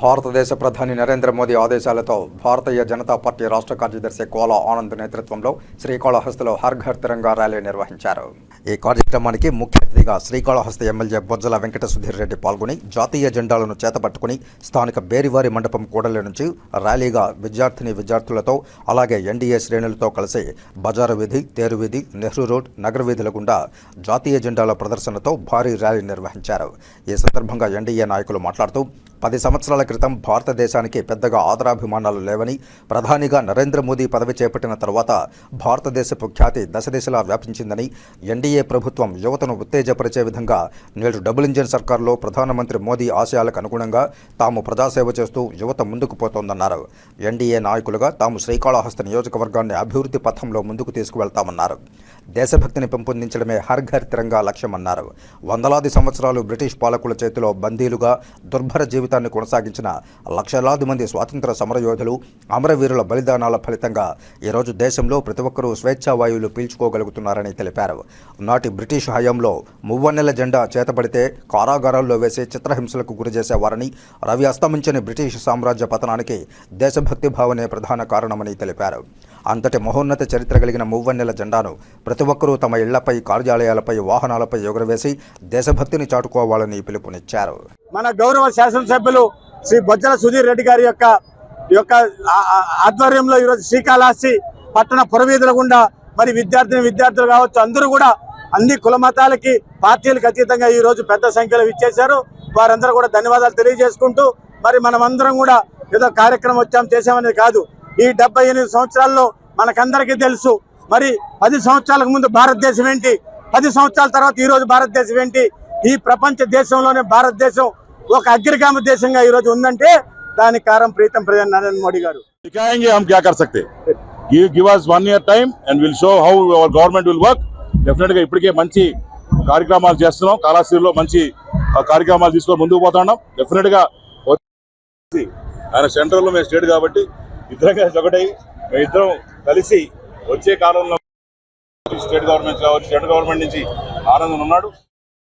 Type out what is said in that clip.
భారతదేశ ప్రధాని నరేంద్ర మోదీ ఆదేశాలతో భారతీయ జనతా పార్టీ రాష్ట్ర కార్యదర్శి కోలా ఆనంద్ నేతృత్వంలో శ్రీకాళహస్తిలో హర్ఘర్ తిరంగా ర్యాలీ నిర్వహించారు. ఈ కార్యక్రమానికి ముఖ్య అతిథిగా శ్రీకాళహస్తి ఎమ్మెల్యే బొజ్జల వెంకట సుధీర్ రెడ్డి పాల్గొని జాతీయ జెండాలను చేతపట్టుకుని స్థానిక బేరివారి మండపం కూడలి నుంచి ర్యాలీగా విద్యార్థిని విద్యార్థులతో అలాగే ఎన్డీఏ శ్రేణులతో కలిసి బజారు వీధి తేరు వీధి నెహ్రూ రోడ్ నగర వీధుల గుండా జాతీయ జెండాల ప్రదర్శనతో భారీ ర్యాలీ నిర్వహించారు. ఈ సందర్భంగా ఎన్డీఏ నాయకులు మాట్లాడుతూ పది సంవత్సరాల క్రితం భారతదేశానికి పెద్దగా ఆదరాభిమానాలు లేవని ప్రధానిగా నరేంద్ర మోదీ పదవి చేపట్టిన తర్వాత భారతదేశపు ఖ్యాతి దశదిశలా వ్యాపించిందని ఎన్డీఏ ప్రభుత్వం యువతను ఉత్తేజపరిచే విధంగా నేడు డబుల్ ఇంజిన్ సర్కార్లో ప్రధానమంత్రి మోదీ ఆశయాలకు అనుగుణంగా తాము ప్రజాసేవ చేస్తూ యువత ముందుకు పోతోందన్నారు. ఎన్డీఏ నాయకులుగా తాము శ్రీకాళహస్తి నియోజకవర్గాన్ని అభివృద్ధి పథంలో ముందుకు తీసుకువెళ్తామన్నారు. దేశభక్తిని పెంపొందించడమే హర్ ఘర్ తిరంగా లక్ష్యమన్నారు. వందలాది సంవత్సరాలు బ్రిటిష్ పాలకుల చేతిలో బందీలుగా దుర్భర జీవితాన్ని కొనసాగించిన లక్షలాది మంది స్వాతంత్ర సమరయోధులు అమరవీరుల బలిదానాల ఫలితంగా ఈరోజు దేశంలో ప్రతి ఒక్కరూ స్వేచ్ఛా వాయువులు పీల్చుకోగలుగుతున్నారని తెలిపారు. నాటి బ్రిటిష్ హయాంలో మువ్వన్నెల జెండా చేతబడితే కారాగారాల్లో వేసి చిత్రహింసలకు గురి చేసేవారని రవి అస్తమించని బ్రిటిష్ సామ్రాజ్య పతనానికి దేశభక్తి భావనే ప్రధాన కారణమని తెలిపారు. అంతటి మహోన్నత చరిత్ర కలిగిన మువ్వన్నెల జెండాను ప్రతి ఒక్కరూ తమ ఇళ్ళపై కార్యాలయాలపై వాహనాలపై ఎగురవేసి దేశభక్తిని చాటుకోవాలని పిలుపునిచ్చారు. మన గౌరవ శాసనసభ్యులు శ్రీ బొజ్జల సుధీర్ రెడ్డి గారి యొక్క యొక్క ఆధ్వర్యంలో ఈరోజు శ్రీకాళహస్తి పట్టణ పురవీధుల గుండా మరి విద్యార్థిని విద్యార్థులు కావచ్చు అందరూ కూడా అన్ని కుల మతాలకి పార్టీలకు అతీతంగా ఈరోజు పెద్ద సంఖ్యలో ఇచ్చేశారు వారందరూ కూడా ధన్యవాదాలు తెలియజేసుకుంటూ మరి మనమందరం కూడా ఏదో కార్యక్రమం వచ్చాం చేసామనేది కాదు. ఈ డెబ్బై ఎనిమిది సంవత్సరాల్లో మనకందరికీ తెలుసు మరి పది సంవత్సరాలకు ముందు భారతదేశం ఏంటి? పది సంవత్సరాల తర్వాత ఈరోజు భారతదేశం ఏంటి? ఈ ప్రపంచ దేశంలోనే భారతదేశం ఒక అగ్రగామ దేశంగా ఈ రోజు ఉందంటే దానికి కారణం ప్రీతం ప్రధాని నరేంద్ర మోడీ గారు दिखाएंगे हम क्या कर सकते give give us one year time and will show how our government will work definite గా ఇప్పటికే మంచి కార్యక్రమాలు చేస్తున్నాం కళాశ్రీలో మంచి ఆ, కార్యక్రమాలు తీసుకొని ముందుకు పోతున్నాం డెఫినెట్ గా వచ్చి ఆయన సెంట్రల్ లో మేము స్టేట్ కాబట్టి ఇద్దరం కలిసి ఒకటై మేము ఇద్దరం కలిసి వచ్చే కాలంలో స్టేట్ గవర్నమెంట్ కావచ్చు సెంట్రల్ గవర్నమెంట్ నుంచి ఆనందం ఉన్నాడు